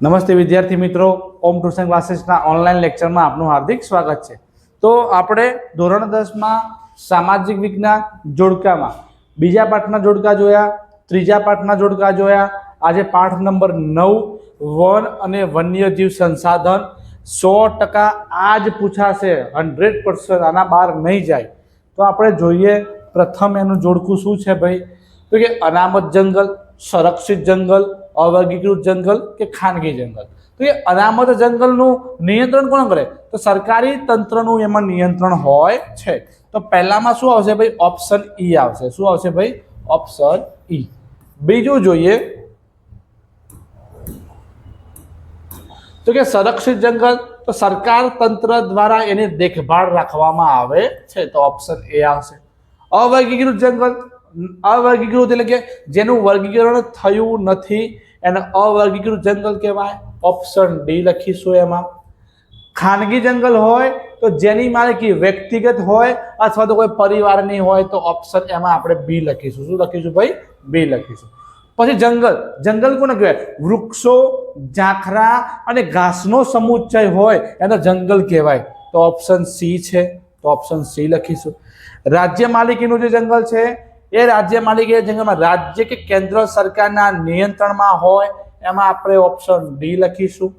નમસ્તે વિદ્યાર્થી મિત્રો, ઓમ ટ્યુશન ક્લાસીસના ઓનલાઈન લેક્ચરમાં આપનું હાર્દિક સ્વાગત છે. તો આપણે ધોરણ દસમાં સામાજિક વિજ્ઞાન જોડકામાં બીજા પાઠના જોડકા જોયા, ત્રીજા પાઠના જોડકા જોયા, આજે પાઠ નંબર નવ, વન અને વન્યજીવ સંસાધન સો ટકા આ જ પૂછાશે હંડ્રેડ પર્સન્ટ આના બહાર નહીં જાય. તો આપણે જોઈએ પ્રથમ એનું જોડકું શું છે ભાઈ? તો કે અનામત જંગલ, સંરક્ષિત જંગલ અવર્ગીકૃત જંગલ કે ખાનગી જંગલ? તો એ અનામત જંગલનું નિયંત્રણ કોણ કરે? તો સરકારી તંત્રનું એમાં નિયંત્રણ હોય છે. તો પહેલામાં શું આવશે ભાઈ? ઓપ્શન ઈ આવશે. શું આવશે ભાઈ? ઓપ્શન ઈ બીજું જોઈએ. તો કે સંરક્ષિત જંગલ, તો સરકાર તંત્ર દ્વારા એની દેખભાળ રાખવામાં આવે છે. તો ઓપ્શન એ આવશે. અવર્ગીકૃત જંગલ, અવર્ગીકૃત એટલે કે જેનું વર્ગીકરણ થયું નથી એને અવર્ગીકૃત જંગલ કહેવાય. ઓપ્શન ડી લખીશું એમાં. ખાનગી જંગલ હોય તો જેની માલિકી વ્યક્તિગત હોય અથવા તો કોઈ પરિવારની હોય તો ઓપ્શન એમાં આપણે બી લખીશું. શું લખીશું ભાઈ? બી લખીશું. પછી જંગલ. જંગલ કોને કહેવાય? વૃક્ષો, ઝાંખરા અને ઘાસનો સમુચ્ચય હોય એને જંગલ કહેવાય. તો ઓપ્શન સી છે. તો ઓપ્શન સી લખીશું. રાજ્ય માલિકીનું જે જંગલ છે એ રાજ્ય માલિકી જંગલમાં રાજ્ય કે કેન્દ્ર સરકારના નિયંત્રણમાં હોય, એમાં આપણે ઓપ્શન ડી લખીશું.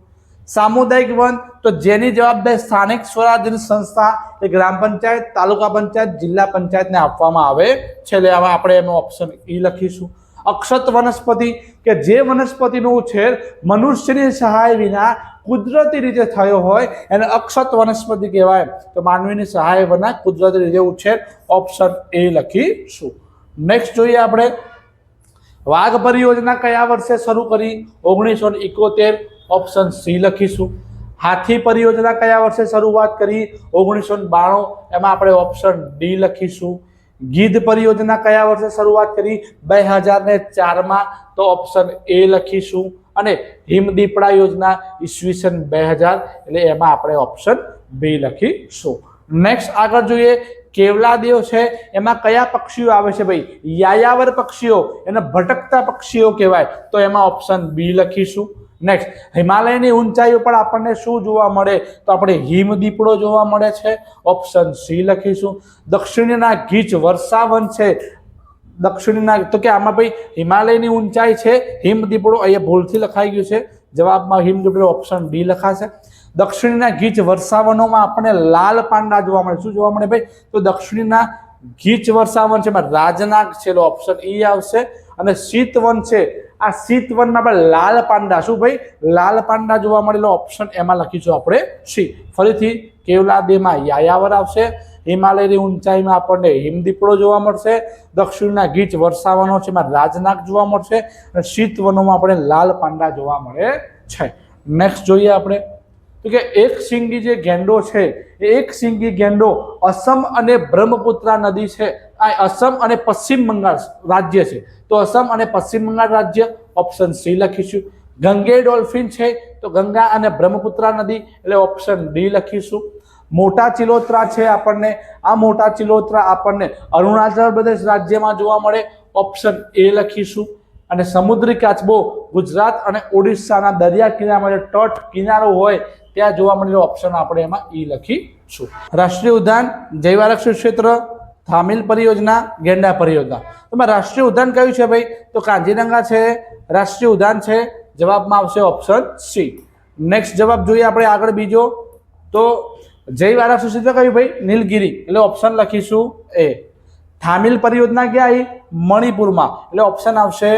સામુદાયિક વન, તો જેની જવાબદારી સ્થાનિક સ્વરાજ્યની સંસ્થા એ ગ્રામ પંચાયત, તાલુકા પંચાયત, જિલ્લા પંચાયતને આપવામાં આવે છે. એટલે આમાં આપણે એનો ઓપ્શન ઈ લખીશું. અક્ષત વનસ્પતિ, કે જે વનસ્પતિનો ઉછેર મનુષ્યની સહાય વિના કુદરતી રીતે થયો હોય, એને અક્ષત વનસ્પતિ કહેવાય. તો માનવીની સહાય વિના કુદરતી રીતે ઉછેર ઓપ્શન એ લખીશું. નેક્સ્ટ જોઈએ આપણે વાઘ પરિયોજના કયા વર્ષે શરૂ કરી? ઓગણીસો ને ઇકોતેર ઓપ્શન સી લખીશું. હાથી પરિયોજના કયા વર્ષે શરૂઆત કરી? ઓગણીસો બાણું, એમાં આપણે ઓપ્શન ડી લખીશું. ગીધ પરિયોજના કયા વર્ષે શરૂઆત કરી? બે હજાર ને ચારમાં, તો ઓપ્શન એ લખીશું. અને હિમદીપડા યોજના ઈસવીસન બે હજાર, એટલે એમાં આપણે ઓપ્શન બી લખીશું. નેક્સ્ટ આગળ જોઈએ કેવલાદેવ છે? એમાં કયા પક્ષીઓ આવે છે ભાઈ? યાયાવર પક્ષીઓ એને ભટકતા પક્ષીઓ કહેવાય. તો એમાં ઓપ્શન બી લખીશું. નેક્સ્ટ હિમાલયની ઊંચાઈ ઉપર આપણને શું જોવા મળે? તો આપણે હિમદીપડો જોવા મળે છે. ઓપ્શન સી લખીશું. દક્ષિણના ગીચ વર્ષાવન છે. દક્ષિણના, તો કે આમાં ભાઈ હિમાલયની ઊંચાઈ છે હિમદીપડો અહીંયા ભૂલથી લખાઈ ગયું છે. જવાબમાં હિમદીપડો ઓપ્શન ડી લખાશે. દક્ષિણના ગીચ વર્ષાવનોમાં આપણને લાલ પાંડા જોવા મળે. શું જોવા મળે ભાઈ? તો દક્ષિણના ગીચ વર્ષાવન છે, એમાં રાજનાગ છે એટલે ઓપ્શન ઈ આવશે. અને શીતવન છે, આ શીતવનમાં આપણે લાલ પાંડા. શું ભાઈ? લાલ પાંડા જોવા મળેલો ઓપ્શન એમાં લખીશું આપણે સી. ફરીથી કેવલાદેમાં યાયાવર આવશે. હિમાલયની ઊંચાઈમાં આપણને હિમદીપડો જોવા મળશે. દક્ષિણના ગીચ વર્ષાવનો છે, એમાં રાજનાગ જોવા મળશે. અને શીતવનોમાં આપણે લાલ પાંડા જોવા મળે છે. નેક્સ્ટ જોઈએ આપણે. તો કે એક સિંગી જે ગેંડો છે, એ એક સિંગી ગેંડો અસમ અને બ્રહ્મપુત્રા નદી છે. આ અસમ અને પશ્ચિમ બંગાળ રાજ્ય છે. તો અસમ અને પશ્ચિમ બંગાળ રાજ્ય ઓપ્શન સી લખીશું. ગંગે ડોલ્ફિન છે, તો ગંગા અને બ્રહ્મપુત્રા નદી, એટલે ઓપ્શન ડી લખીશું. મોટા ચિલોત્રા છે આપણને, આ મોટા ચિલોત્રા આપણને અરુણાચલ પ્રદેશ રાજ્યમાં જોવા મળે ઓપ્શન એ લખીશું. અને સમુદ્રી કાચબો ગુજરાત અને ઓડિશાના દરિયા કિનારા માટે તટ કિનારો હોય ત્યાં જોવા મળેલો ઓપ્શન આપણે એમાં ઈ લખીશું. રાષ્ટ્રીય ઉદ્યાન જૈવ આરક્ષિત ક્ષેત્ર થામિલ પરિયોજના, ગેંડા પરિયોજના. એમાં રાષ્ટ્રીય ઉદ્યાન કયું છે ભાઈ? તો કાંજીરંગા છે, રાષ્ટ્રીય ઉદ્યાન છે, જવાબમાં આવશે ઓપ્શન સી નેક્સ્ટ જવાબ જોઈએ આપણે આગળ બીજો. તો જૈવ આરક્ષિત ક્ષેત્ર કયું ભાઈ? નીલગિરી. એટલે ઓપ્શન લખીશું એ થામિલ પરિયોજના ક્યાં આવી મણિપુરમાં. એટલે ઓપ્શન આવશે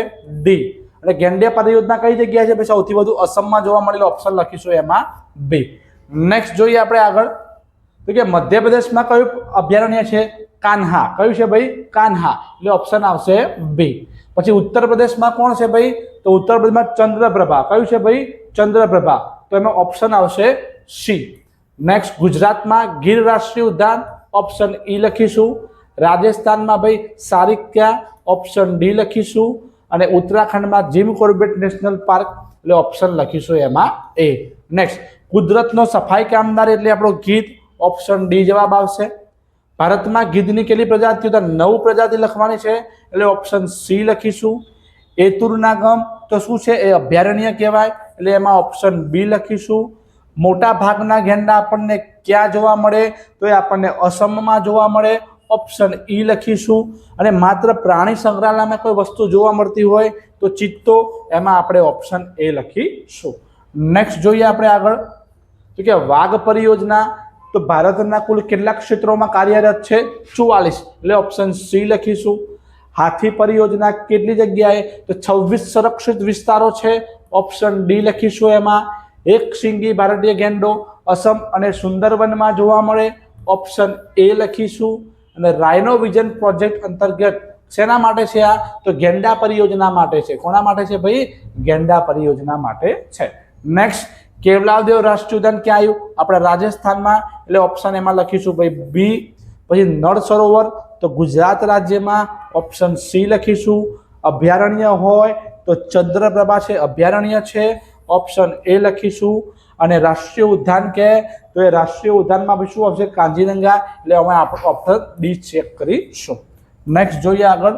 ડી અને ગેંડે પરિયોજના કઈ જગ્યાએ છે? પછી સૌથી વધુ અસમમાં જોવા મળેલો ઓપ્શન લખીશું એમાં બી. નેક્સ્ટ જોઈએ આપણે આગળ. તો કે મધ્યપ્રદેશમાં કયું અભયારણ્ય છે? કાન્હા. કયું છે ભાઈ? કાન્હા. એટલે ઓપ્શન આવશે બી. પછી ઉત્તર પ્રદેશમાં કોણ છે ભાઈ? તો ઉત્તર પ્રદેશમાં ચંદ્રપ્રભા. કયું છે ભાઈ? ચંદ્રપ્રભા. તો એમાં ઓપ્શન આવશે સી. નેક્સ્ટ ગુજરાતમાં ગીર રાષ્ટ્રીય ઉદ્યાન. ઓપ્શન ઈ લખીશું. રાજસ્થાનમાં ભાઈ સારિક્યા. ઓપ્શન ડી લખીશું. અને ઉત્તરાખંડમાં જીમ કોર્બેટ નેશનલ પાર્ક, એટલે ઓપ્શન લખીશું એમાં એ નેક્સ્ટ કુદરતનો સફાઈ કામદાર એટલે આપણો ગીધ ઓપ્શન ડી જવાબ આવશે. ભારતમાં ગીધની કેટલી પ્રજાતિઓ તો નવ પ્રજાતિ લખવાની છે, એટલે ઓપ્શન સી લખીશું. એતુરના ગમ, તો શું છે? એ અભયારણ્ય કહેવાય, એટલે એમાં ઓપ્શન બી લખીશું. મોટા ભાગના ગેંડા આપણને ક્યાં જોવા મળે? તો એ આપણને અસમમાં જોવા મળે. ઓપ્શન ઈ લખીશું. અને માત્ર પ્રાણી સંગ્રહાલયમાં કોઈ વસ્તુ જોવા મળતી હોય તો ચિત્તો એમાં આપણે ઓપ્શન એ લખીશું. નેક્સ્ટ જોઈએ આપણે આગળ. તો કે વાઘ પરિયોજના તો ભારતના કુલ કેટલા ક્ષેત્રોમાં કાર્યરત છે? ચુવાલીસ. એટલે ઓપ્શન સી લખીશું. હાથી પરિયોજના કેટલી જગ્યાએ? તો છવ્વીસ સંરક્ષિત વિસ્તારો છે. ઓપ્શન ડી લખીશું એમાં. એક શિંગી ભારતીય ગેંડો, અસમ અને સુંદરવનમાં જોવા મળે. ઓપ્શન એ લખીશું. અને રાયનો વિઝન પ્રોજેક્ટ અંતર્ગત શેના માટે છે આ? તો ગેંડા પરિયોજના માટે છે. કોના માટે છે ભાઈ? ગેંડા પરિયોજના માટે છે. નેક્સ્ટ કેવલાદેવ રાષ્ટ્રીય ઉદ્યાન ક્યાં આવ્યું આપણે રાજસ્થાનમાં. એટલે ઓપ્શન એમાં લખીશું ભાઈ બી પછી નળ સરોવર. તો ગુજરાત રાજ્યમાં ઓપ્શન સી લખીશું. અભયારણ્ય હોય તો ચંદ્રપ્રભા છે અભયારણ્ય છે. ઓપ્શન એ લખીશું. અને રાષ્ટ્રીય ઉદ્યાન કે, તો એ રાષ્ટ્રીય ઉદ્યાનમાં બી શું આવશે? કાંજીરંગા. એટલે અમે આપણો ઓપ્શન ડી ચેક કરીશું. નેક્સ્ટ જોઈએ આગળ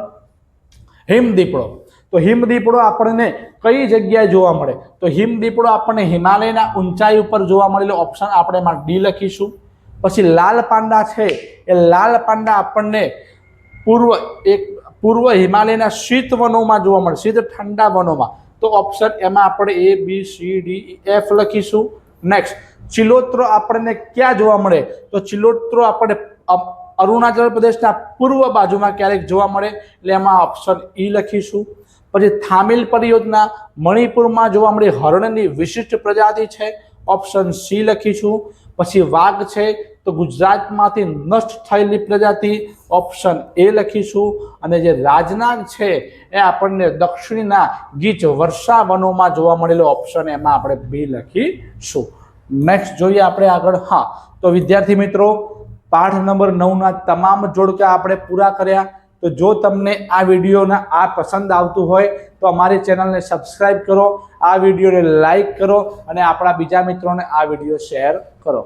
હિમદીપડો. તો હિમદીપડો આપણને કઈ જગ્યાએ જોવા મળે? તો હિમદીપડો આપણને હિમાલયના ઊંચાઈ ઉપર જોવા મળેલો ઓપ્શન આપણે એમાં ડી લખીશું. પછી લાલ પાંડા છે. એ લાલ પાંડા આપણને પૂર્વ, એક, પૂર્વ હિમાલયના શીત વનોમાં જોવા મળે. શીત ઠંડા વનોમાં. તો ઓપ્શન એમાં આપણે A B C D F લખીશું. નેક્સ્ટ ચિલોત્રો આપણને ક્યાં જોવા મળે? તો ચિલોત્રો આપણને અરુણાચલ પ્રદેશના પૂર્વ બાજુમાં ક્યારેક જોવા મળે, એટલે એમાં ઓપ્શન ઈ લખીશું. પછી થામિલ પરિયોજના મણિપુરમાં જોવા મળે, હરણની વિશિષ્ટ પ્રજાતિ છે. ઓપ્શન સી લખીશું. પછી વાઘ છે તો ગુજરાતમાંથી નષ્ટ થયેલી પ્રજાતિ ઓપ્શન એ લખીશું. અને જે રાજનાગ છે, એ આપણને દક્ષિણના ગીચ વર્ષા વનોમાં જોવા મળેલો ઓપ્શન એમાં આપણે બી લખીશું. નેક્સ્ટ જોઈએ આપણે આગળ. હા, તો વિદ્યાર્થી મિત્રો, પાઠ નંબર નવના તમામ જોડકા આપણે પૂરા કર્યા. તો જો તમને આ વિડીયોના આ પસંદ આવતું હોય, તો અમારી ચેનલને સબસ્ક્રાઈબ કરો, આ વિડીયોને લાઈક કરો અને આપણા બીજા મિત્રોને આ વીડિયો શેર કરો.